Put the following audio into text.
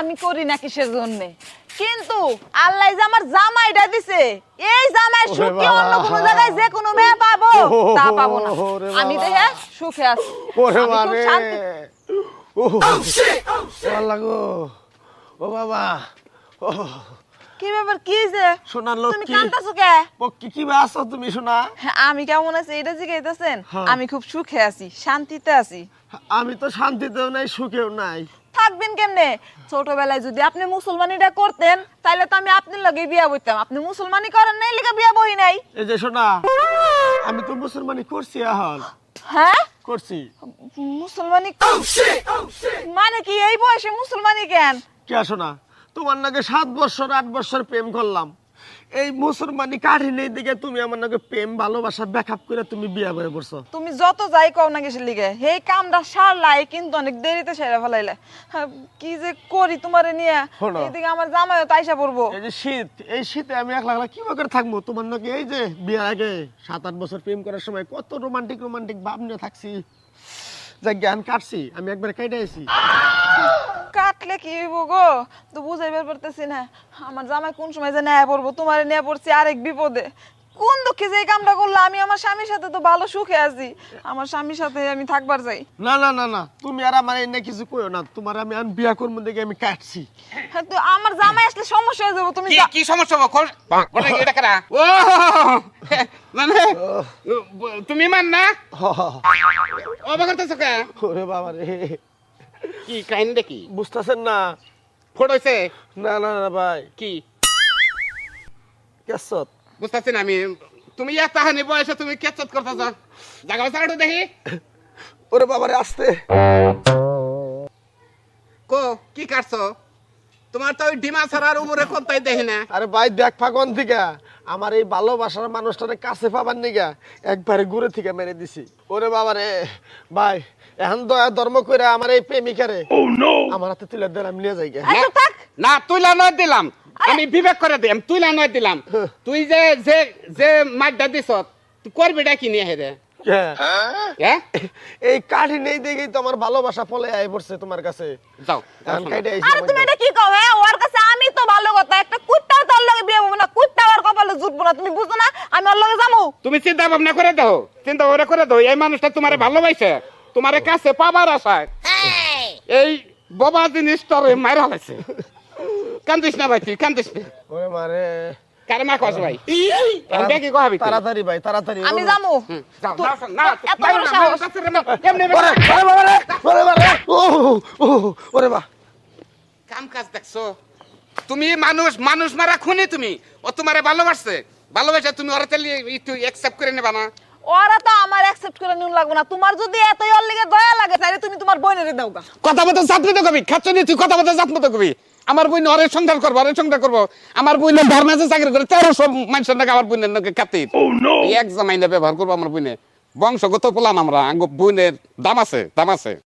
আমি করি না কিসের জন্য কিন্তু আল্লাহ যে আমার জামাইটা দিছে এই জামাই সুখে অন্য কোনো জায়গায় যে কোনো মেয়ে পাবো তা পাবো না। আমি বাবা। দেখে সুখে আছি। ওরে ও আল্লাহ গো। ও বাবা। ও কি ব্যাপার কি যে সোনার তুমি লক্ষ্মী। কান্দাছো কে? পক্ষী কি বা আছো তুমি শোনা হ্যাঁ, আমি কেমন আছি? এটা জিজ্ঞাসা হ্যাঁ। আমি খুব সুখে আছি শান্তিতে আছি। আমি তো শান্তিতেও নাই সুখেও নাই। থাকবেন কেমনে? ছোটবেলায় যদি আপনি মুসলমানিটা করতেন তাহলে তো আমি আপনার লগে বিয়া বইতাম। আপনি মুসলমানি করেন নাই লেগে বিয়া বই নাই। এই যে শোনা আমি তো মুসলমানি করছি এখন। হ্যাঁ? করছি। মুসলমানি মানে কি? এই বয়সে মুসলমানি কেন? কে শোনা তোমার নাকি সাত বছর আট বছর প্রেম করলাম। এই মুসলমানি কাঠিনের দিকে তুমি আমার নাকি প্রেম ভালোবাসা ব্যাকআপ করে তুমি বিয়া করে পড়ছো। তুমি যত যাই কও না গেছে লিগে এই কামটা সারলাই কিন্তু অনেক দেরিতে সেরে ফেলাইলে। হ্যাঁ, কি যে করি তোমারে নিয়ে? শোনো। এদিকে আমার জামাইও তাইসা পড়ব। এই যে শীত এই শীতে আমি একলা একলা কি করে থাকব? তোমার নাকি এই যে বিয়ের আগে সাত আট বছর প্রেম করার সময় কত রোমান্টিক রোমান্টিক ভাব নিয়ে থাকছি। যা জ্ঞান কাটছি আমি একবার কেটে আইছি। কাটলে কি হইব গো? তো বুঝাইবার পারতেছি না। আমার জামাই কোন সময় যে নেয়া পড়ব তোমার নেয়া পড়ছি আরেক বিপদে। কোন দুঃখে যে কামটা করল আমি আমার স্বামীর সাথে তো ভালো সুখে আছি। আমার স্বামীর সাথে আমি থাকবার চাই। না না না না তুমি আর আমার এনে কিছু কইও না। তোমার আমি আমি বিয়া করব দেখে আমি কাটছি। হ্যাঁ, তো আমার জামাই আসলে সমস্যা হয়ে যাবে তুমি কি কি সমস্যা হবে খোল। ওটা এটা কারা? ও! মানে তুমি মান না? অবাক করতেছো কে ওরে বাবা রে কি কাহিনীটা কি? বুঝতেছেন না। ফোট হয়েছে না না না ভাই। কি? কেসত বুঝতেছি না আমি তুমি ইয়া তাহানি বয়সে তুমি কেচত করতেছ। জায়গা সাইডে দেখি। ওরে বাবারে আসতে। কো কি কাটছো? তোমার তো ওই ডিমা ছাড়ার উপরে কোনটাই দেখি না। আরে ভাই দেখ ফাগন থেকে আমার এই ভালোবাসার মানুষটারে কাছে পাবার নিগা একবারে ঘুরে থেকে মেরে দিছি। ওরে বাবা রে ভাই এখন দয়া ধর্ম করে আমার এই প্রেমিকারে আমার হাতে তুলে দেন আমি নিয়ে যাই থাক। না তুইলা নয় দিলাম। আমি বিবেক করে দিলাম তুইলা নয় দিলাম। তুই যে যে যে মাড্ডা দিছ তুই করবি কি নিয়ে হেরে? হ্যাঁ। হ্যাঁ এই কাঠি নেই দেখেই তো আমার ভালোবাসা পলে আই পড়ছে তোমার কাছে। যাও আরে তুমি এটা কি কও হ্যাঁ? ওর কাছে আমি তো ভালো কথা একটা কুত্তাও তোর লগে বিয়ে হব না কুত্তা ওর কপালে জুটবো না তুমি বুঝো না? আমি ওর লগে যাব। তুমি চিন্তা ভাবনা করে দাও চিন্তা করে করে দাও এই মানুষটা তোমার ভালোবাসে তোমার কাছে পাবার আশায়। এই বাবা জিনিস তোর মারা হয়েছে কান্দিস না ভাই তুই কান্দিস না। ওরে মারে। কারে মা কস ভাই? কহাবি তুই? তাড়াতাড়ি ভাই তাড়াতাড়ি আমি হুম, যাও, না, এত বড় না, সাহস। আমার কাছে রে, না, এমনি ওরে বাবা রে ওরে বাবা রে ও ও ওরে বা। কাম কাজ দেখছ? তুমি মানুষ মানুষ মারা খুনি তুমি। ও তোমারে ভালোবাসছে। ভালোবাসে তুমি ওরা তাহলে একটু অ্যাকসেপ্ট করে নেবা না। ওরা তো আমার অ্যাকসেপ্ট করে নিউ লাগবে না। তোমার যদি এতই ওর লিগে দয়া লাগে তাহলে তুমি তোমার বোনের দাও কথা মতো জাত মতো কবি খাচ্ছ নি তুই কথা মতো জাত মতো কবি। আমার বই অরে সংসার করব অরে সংসার করব। আমার বোন ধর্মেছে চাকরি করে তেরোশো মানুষের নাকি আমার বইনের নাকি খাতির এক জামাইনা ব্যবহার করব আমার বইনে বংশগত পোলাম আমরা বইনের দাম আছে দাম আছে।